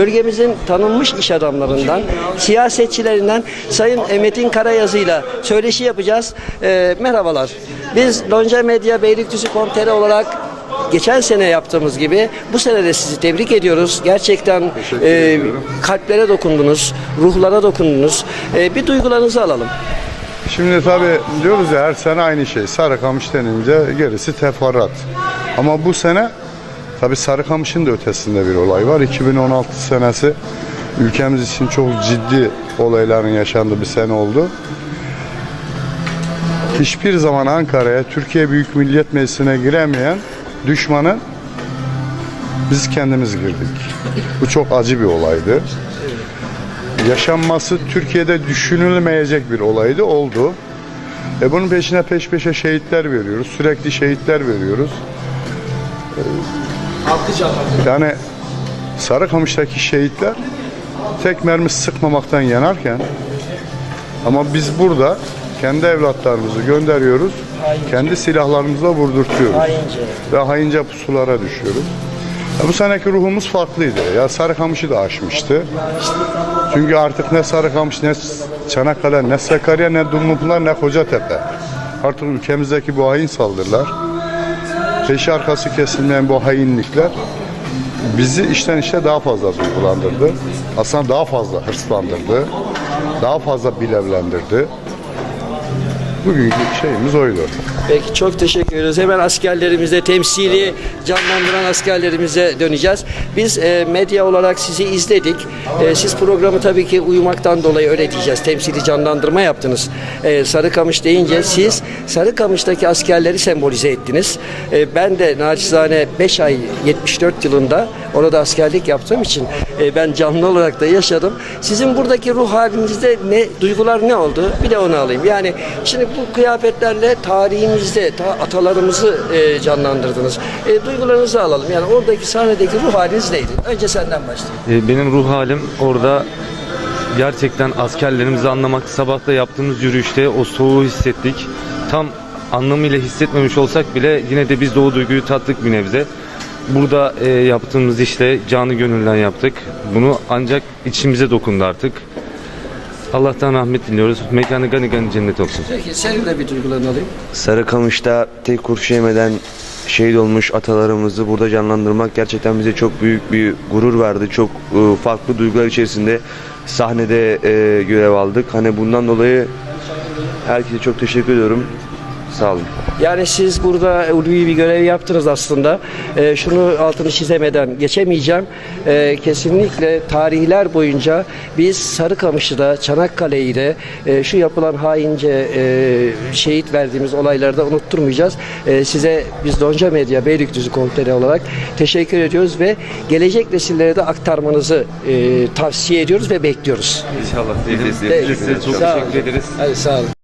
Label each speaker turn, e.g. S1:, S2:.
S1: Bölgemizin tanınmış iş adamlarından, siyasetçilerinden Sayın Metin Karayazı'yla söyleşi yapacağız. Ee, merhabalar. Biz Lonca Medya Beylikdüzü.com.tr olarak geçen sene yaptığımız gibi bu sene de sizi tebrik ediyoruz. Gerçekten e, kalplere dokundunuz, ruhlara dokundunuz. E, bir duygularınızı alalım.
S2: Şimdi tabii diyoruz ya her sene aynı şey. Sarıkamış denince gerisi teferruat. Ama bu sene tabii Sarıkamış'ın da ötesinde bir olay var. 2016 senesi ülkemiz için çok ciddi olayların yaşandığı bir sene oldu. Hiçbir zaman Ankara'ya Türkiye Büyük Millet Meclisi'ne giremeyen düşmanı biz kendimiz girdik. Bu çok acı bir olaydı yaşanması Türkiye'de düşünülmeyecek bir olaydı oldu. E bunun peşine peş peşe şehitler veriyoruz. Sürekli şehitler veriyoruz. Yani Sarıkamış'taki şehitler tek mermi sıkmamaktan yanarken ama biz burada kendi evlatlarımızı gönderiyoruz. Kendi silahlarımızla vurdurtuyoruz. Ve haince pusulara düşüyoruz. Ya bu seneki ruhumuz farklıydı. Ya Sarıkamış'ı da aşmıştı. Çünkü artık ne Sarıkamış, ne Çanakkale, ne Sakarya, ne Dumlupınar, ne Kocatepe. Artık ülkemizdeki bu hain saldırılar, peşi arkası kesilmeyen bu hainlikler bizi işten işe daha fazla duygulandırdı. Aslında daha fazla hırslandırdı. Daha fazla bilevlendirdi. Bugünkü şeyimiz oydu.
S1: Peki çok teşekkür ediyoruz. Hemen askerlerimize, temsili canlandıran askerlerimize döneceğiz. Biz e, medya olarak sizi izledik. E, siz programı tabii ki uyumaktan dolayı öyle diyeceğiz. Temsili canlandırma yaptınız. E, Sarıkamış deyince siz Sarıkamış'taki askerleri sembolize ettiniz. E, ben de naçizane 5 ay 74 yılında orada askerlik yaptığım için e, ben canlı olarak da yaşadım. Sizin buradaki ruh halinizde ne duygular ne oldu? Bir de onu alayım. Yani şimdi bu kıyafetlerle tarihimizde ta atalarımızı e, canlandırdınız. E, duygularınızı alalım. Yani oradaki sahnedeki ruh haliniz neydi? Önce senden başlayayım.
S3: E, Benim ruh halim orada gerçekten askerlerimizi anlamak, sabahta yaptığımız yürüyüşte o soğuğu hissettik. Tam anlamıyla hissetmemiş olsak bile yine de biz de o duyguyu tattık bir nebze. Burada e, yaptığımız işte canı gönülden yaptık. Bunu ancak içimize dokundu artık. Allah'tan rahmet diliyoruz. Mekanı gani gani cennet olsun.
S1: Peki senin de bir duygularını alayım.
S4: Sarıkamış'ta tek kurşun yemeden şehit olmuş atalarımızı burada canlandırmak gerçekten bize çok büyük bir gurur verdi. Çok e, farklı duygular içerisinde sahnede e, görev aldık. Hani bundan dolayı herkese çok teşekkür ediyorum. Sağ olun.
S1: Yani siz burada ulvi bir görev yaptınız aslında. Ee, şunu altını çizemeden geçemeyeceğim. Ee, kesinlikle tarihler boyunca biz Sarıkamış'ı Çanakkale'yi de e, şu yapılan haince e, şehit verdiğimiz olayları da unutturmayacağız. Ee, size biz Donca Medya Beylikdüzü Komiteri olarak teşekkür ediyoruz ve gelecek nesillere de aktarmanızı e, tavsiye ediyoruz ve bekliyoruz.
S3: İnşallah. Biz size çok teşekkür ederiz.
S1: Hadi sağ olun.